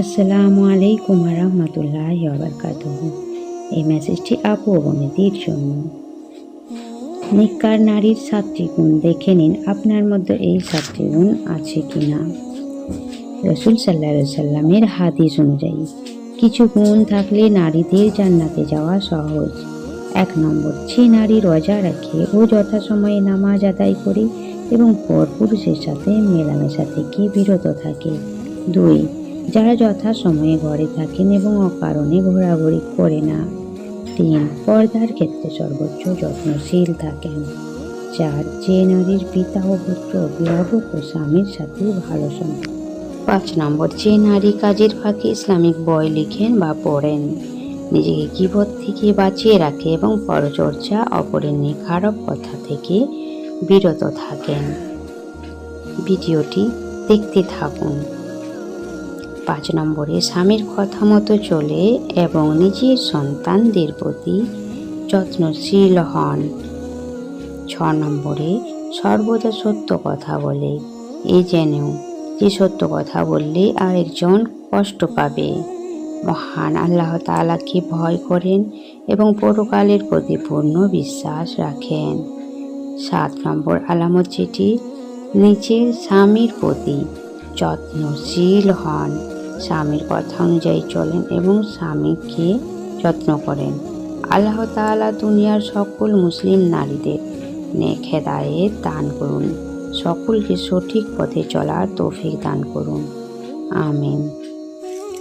আসসালামু আলাইকুম রহমতুল্লাহ বারকাতুহ। এই মেসেজটি আপু ও জন্য। নিকার নারীর সাতটি গুণ, দেখে নিন আপনার মধ্যে এই সাতটি গুণ আছে কি না রসুল সাল্লা সাল্লামের হাদিস অনুযায়ী, কিছু গুণ থাকলে নারীদের জান্নাতে যাওয়া সহজ। এক নম্বর, যে নারী রোজা রাখে, ও যথাসময়ে নামাজ আদায় করে এবং পরপুরুষের সাথে মেলামেশা থেকে বিরত থাকে। দুই যারা যথাসময়ে ঘরে থাকেন এবং অকারণে ঘোরাঘুরি করে না, তিন, পর্দার ক্ষেত্রে সর্বোচ্চ যত্নশীল থাকেন। চার, যে নারীর পিতা ও পুত্র অভিভাবক ও স্বামীর সাথে ভালো সম্পর্ক। পাঁচ, নম্বর, যে নারী কাজের ফাঁকে ইসলামিক বই লিখেন বা পড়েন, নিজেকে কিবোধ থেকে বাঁচিয়ে রাখে এবং পরচর্চা, অপরের খারাপ কথা থেকে বিরত থাকেন। ভিডিওটি দেখতে থাকুন। পাঁচ নম্বরে স্বামীর কথা মতো চলে এবং নিজের সন্তানদের প্রতি যত্নশীল হন। ছ নম্বরে সর্বদা সত্য কথা বলে। এই জেনেও যে সত্য কথা বললে আরেকজন কষ্ট পাবে। মহান আল্লাহ তাআলাকে ভয় করেন এবং পরকালের প্রতি পূর্ণ বিশ্বাস রাখেন। সাত নম্বর আলামত যেটি নিজের স্বামীর প্রতি যত্নশীল হন। স্বামীর কথা অনুযায়ী চলেন এবং স্বামীকে যত্ন করেন। আল্লাহ তালা দুনিয়ার সকল মুসলিম নারীদের নেখে দায়ে দান করুন। সকলকে সঠিক পথে চলার তৌফিক দান করুন। আমিন।